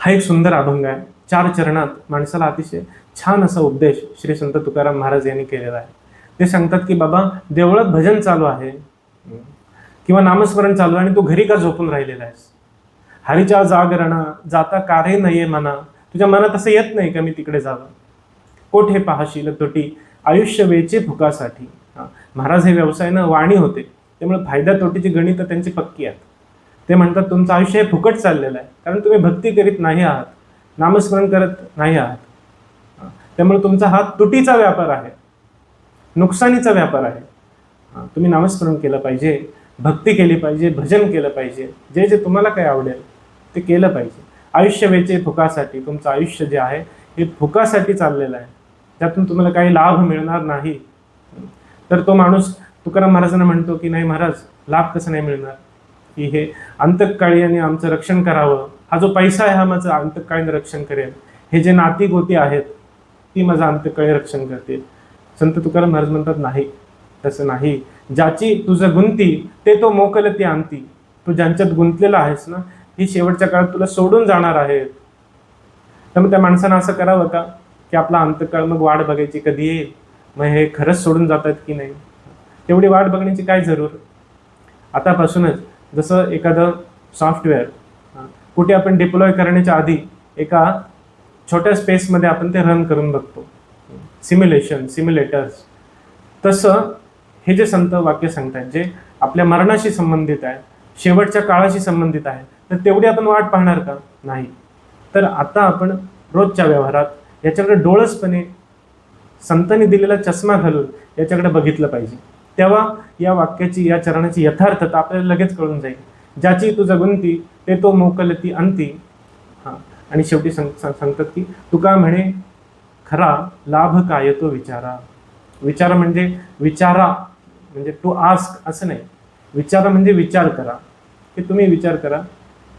हा एक सुंदर अभंग आहे. चार चरणात माणसाला अतिशय छान असा उपदेश श्री संत तुकाराम महाराज यांनी केलेला आहे. ते सांगतात की बाबा देवळात भजन चालू आहे किंवा नामस्मरण चालू आहे आणि तू घरी का झोपून राहिलेला आहेस? हरीच्या जागरणा जाता कारे नये मना. तुझ्या मनात असं येत नाही का मी तिकडे जावं? कोठे पाहशील तोटी आयुष्य वेचे फुकासाठी हा. महाराज हे व्यवसायानं वाणी होते. त्यामुळे फायदा तोटीची गणित त्यांची पक्की आहेत. ते म्हणतात तुमचं आयुष्य हे फुकट चाललेलं आहे. कारण तुम्ही भक्ती करीत नाही आहात. नामस्मरण करत नाही आहात. त्यामुळे तुमचा हा तुटीचा व्यापार आहे. नुकसानीचा व्यापार आहे. तुम्ही नामस्मरण केलं पाहिजे भक्ती केली पाहिजे भजन केलं पाहिजे. जे जे तुम्हाला काय आवडेल ते केलं पाहिजे. आयुष्य वेचे फुकासाठी तुमचं आयुष्य जे आहे हे फुकासाठी चाललेलं आहे. त्यातून तुम्हाला काही लाभ मिळणार नाही. तर तो माणूस तुकाराम महाराजांना म्हणतो की नाही महाराज लाभ कसं नाही मिळणार. की हे अंतकाळी आणि आमचं रक्षण करावं. हा जो पैसा आहे हा माझं अंतकाळीने रक्षण करेल हे जे नाती गोती आहेत ती माझं अंतकाळी रक्षण करतील. संत तुकाराम महाराज म्हणतात नाही तसं नाही. ज्याची तुझं गुंती ते तो मोकल ती आणती तू ज्यांच्यात गुंतलेला आहेस ना ही शेवटच्या काळात तुला सोडून जाणार आहेत. मग त्या माणसानं असं करावं का? की आपला अंतकाळ मग वाट बघायची कधी येईल? मग हे खरंच सोडून जातात की नाही? तेवढी वाट बघण्याची काय जरूर? आतापासूनच जसं एखादं सॉफ्टवेअर कुठे आपण डिप्लॉय करण्याच्या आधी एका छोट्या स्पेसमध्ये आपण ते रन करून बघतो. सिम्युलेशन सिम्युलेटर्स तसं हे जे संत वाक्य सांगतात जे आपल्या मरणाशी संबंधित आहे शेवटच्या काळाशी संबंधित आहे तर तेवढी आपण वाट पाहणार का? नाही. तर आता आपण रोजच्या व्यवहारात याच्याकडे डोळसपणे संतांनी दिलेला चष्मा घालून याच्याकडे बघितलं पाहिजे. तेव्हा या वाक्याची या चरणाची यथार्थता आपल्याला लगेच कळून जाईल. ज्याची तू जगुंती ते तो मोकलती अंती. हां. आणि शेवटी सांग सांगतात की तुका म्हणे खरा लाभ काय तो विचारा. विचार म्हणजे विचारा म्हणजे टू आस्क असं नाही. विचारा म्हणजे विचार करा. की तुम्ही विचार करा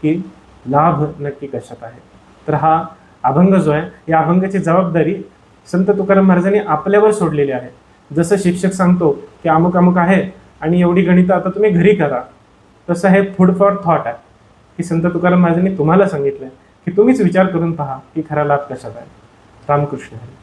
की लाभ नक्की कशात आहे. तर हा अभंग जो आहे या अभंगाची जबाबदारी संत तुकाराम महाराजांनी आपल्यावर सोडलेली आहे. जसं शिक्षक सांगतो की अमुक अमुक आहे आणि एवढी गणितं आता तुम्ही घरी करा तसं हे फूड फॉर थॉट आहे. की संत तुकाराम महाराजांनी तुम्हाला सांगितलं की तुम्हीच विचार करून पहा की खरा लाभ कशात आहे. रामकृष्ण हरी.